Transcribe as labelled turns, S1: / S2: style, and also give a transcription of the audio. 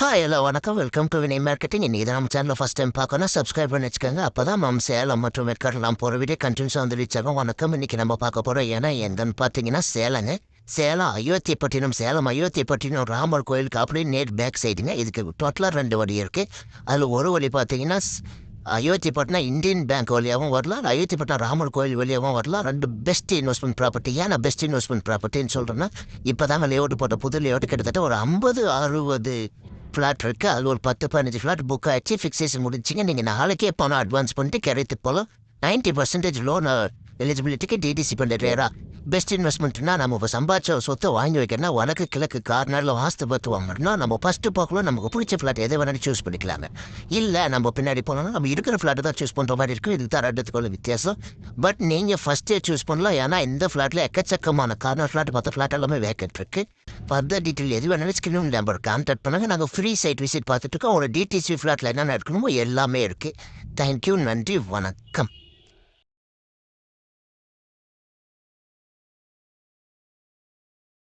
S1: Hi hello வணக்கம். Welcome to Vinai marketing இன்னைக்கு தான் நம்ம சேனலில் ஃபஸ்ட் டைம் பார்க்கணும் சப்ஸ்கிரைப் பண்ணி வச்சுக்கோங்க. அப்போ தான் நம்ம சேலம் மற்றும் மேற்கடலாம் போகிற வீடியோ கண்டினியூஸாக வந்து வச்சாங்க வணக்கம். இன்னைக்கு நம்ம பார்க்க போகிறோம் ஏன்னா எங்கன்னு பார்த்தீங்கன்னா சேலங்க. சேலம் அயோத்தியப்பட்டினம். சேலம் அயோத்தியப்பட்டினம் ராமர் கோயிலுக்கு அப்படியே நேட் பேக் சைடுங்க இதுக்கு டோட்டலாக ரெண்டு வழி இருக்குது அதில் ஒரு வழி பார்த்தீங்கன்னா அயோத்திப்பட்டினம் இந்தியன் பேங்க் வழியாகவும் வரலாம். அயோத்திப்பட்டினம் ராமர் கோயில் வழியாகவும் வரலாம். ரெண்டு பெஸ்ட் இன்வெஸ்ட்மெண்ட் ப்ராப்பர்ட்டி ஏன் பெஸ்ட் இன்வெஸ்ட்மெண்ட் ப்ராப்பர்ட்டின்னு சொல்கிறேன்னா இப்போ தாங்க லேஅவுட் போட்ட புது லேஅவுட் கிட்டத்தட்ட ஒரு ஐம்பது அறுபது ஃப்ளாட் இருக்குது அதில் ஒரு பத்து பதினஞ்சு ஃப்ளாட் புக் ஆகிடுச்சு ஃபிக்ஸேஷன் முடிச்சிங்க நீங்கள் நாளைக்கே பணம் அட்வான்ஸ் பண்ணிட்டு கிடைத்து போகலாம் நைன்ட்டி பர்சன்டேஜ் லோன் எலிஜிபிலிட்டிக்கு டிடிசி பண்ணுறேரா பெஸ்ட் இன்வெஸ்ட்மெண்ட்னா நம்ம இப்போ சம்பாதிச்ச சொத்தை வாங்கி வைக்கணும்னா வடக்கு கிழக்கு கார்னரில் வாஸ்து பார்த்து வாங்கணும்னா நம்ம ஃபஸ்ட்டு பார்க்கலாம் நமக்கு பிடிச்ச ஃப்ளாட் எதை வேணாலும் சூஸ் பண்ணிக்கலாங்க. இல்லை நம்ம பின்னாடி போனோம்னா நம்ம இருக்கிற ஃப்ளாட்டை தான் சூஸ் பண்ணுற மாதிரி இருக்கும். இதுக்கு தான் ரெண்டுத்துக்குள்ள வித்தியாசம் பட் நீங்கள் ஃபஸ்ட்டே சூஸ் பண்ணலாம். ஏன்னா இந்த ஃப்ளாட்டில் எக்கச்சக்கமான கார்னர் ஃப்ளாட் மற்ற ஃப்ளாட் எல்லாமே வேக்கெட் இருக்குது ஃபர்தர் டீட்டெயில் எது வேணாலும் ஸ்கிரீன் நம்பர் கான்டாக்ட் பண்ணாங்க. நாங்கள் ஃப்ரீ சைட் விசிட் பார்த்துட்டு இருக்கோம். ஒரு டிடிசி ஃப்ளாட்டில் என்னென்ன இருக்கணுமோ எல்லாமே இருக்குது தேங்க்யூ நன்றி. வணக்கம்.